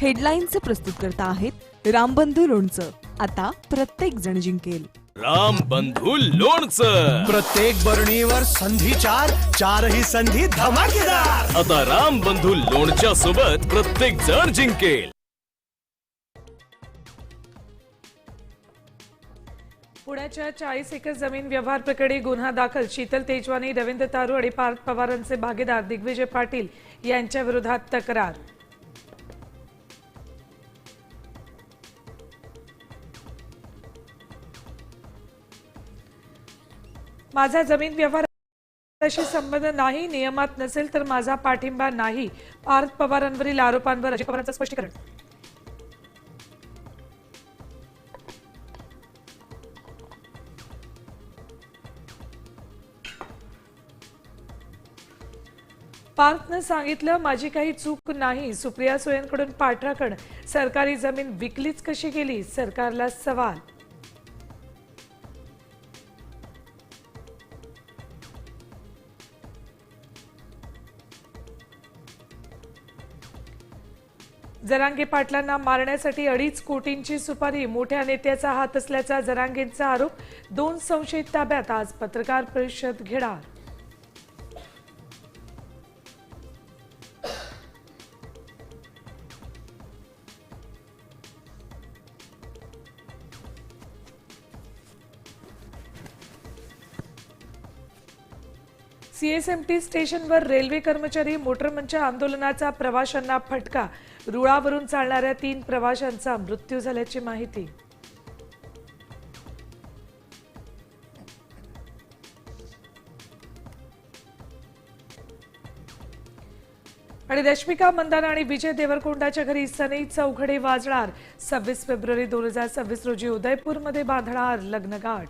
हेडलाईनचे प्रस्तुत करता आहेत रामबंधू लोणचं. आता प्रत्येक जण जिंकेल. राम बंधू लोणचं. प्रत्येक बरणीवर संधी चार चारही संधी धमाकेदार. आता राम बंधू लोणच्या सोबत प्रत्येक जण जिंकेल. पुण्याच्या चाळीस एकर जमीन व्यवहार प्रकरणी गुन्हा दाखल. शीतल तेजवानी रवींद्र तारू आणि पार्थ पवारांचे भागीदार दिग्विजय पाटील यांच्या विरोधात तक्रार. माझा जमीन व्यवहाराशी संबंध नाही नियमात नसेल तर माझा पाठिंबा नाही. पार्थ पवारांवरील आरोपांवर अजित पवारांचं स्पष्टीकरण. पार्थनं सांगितलं माझी काही चूक नाही. सुप्रिया सुळेंकडून पाठराखण. सरकारी जमीन विकलीच कशी गेली? सरकारला सवाल जरांगे पाटलांना मारण्यासाठी अडीच कोटींची सुपारी मोठ्या नेत्याचा हात असल्याचा जरांगेंचा आरोप. दोन संशयित ताब्यात आज पत्रकार परिषद घेणार. सीएसएमटी स्टेशनवर रेल्वे कर्मचारी मोटरमंच आंदोलनाचा प्रवाशांना फटका. रुळावरून चालणाऱ्या तीन प्रवाशांचा मृत्यू झाल्याची माहिती. आणि रश्मिका मंदाना आणि विजय देवरकोंडाच्या घरी सनई चौघडे वाजणार. सव्वीस फेब्रुवारी दोन हजार सव्वीस रोजी उदयपूरमध्ये बांधणार लग्नगाठ.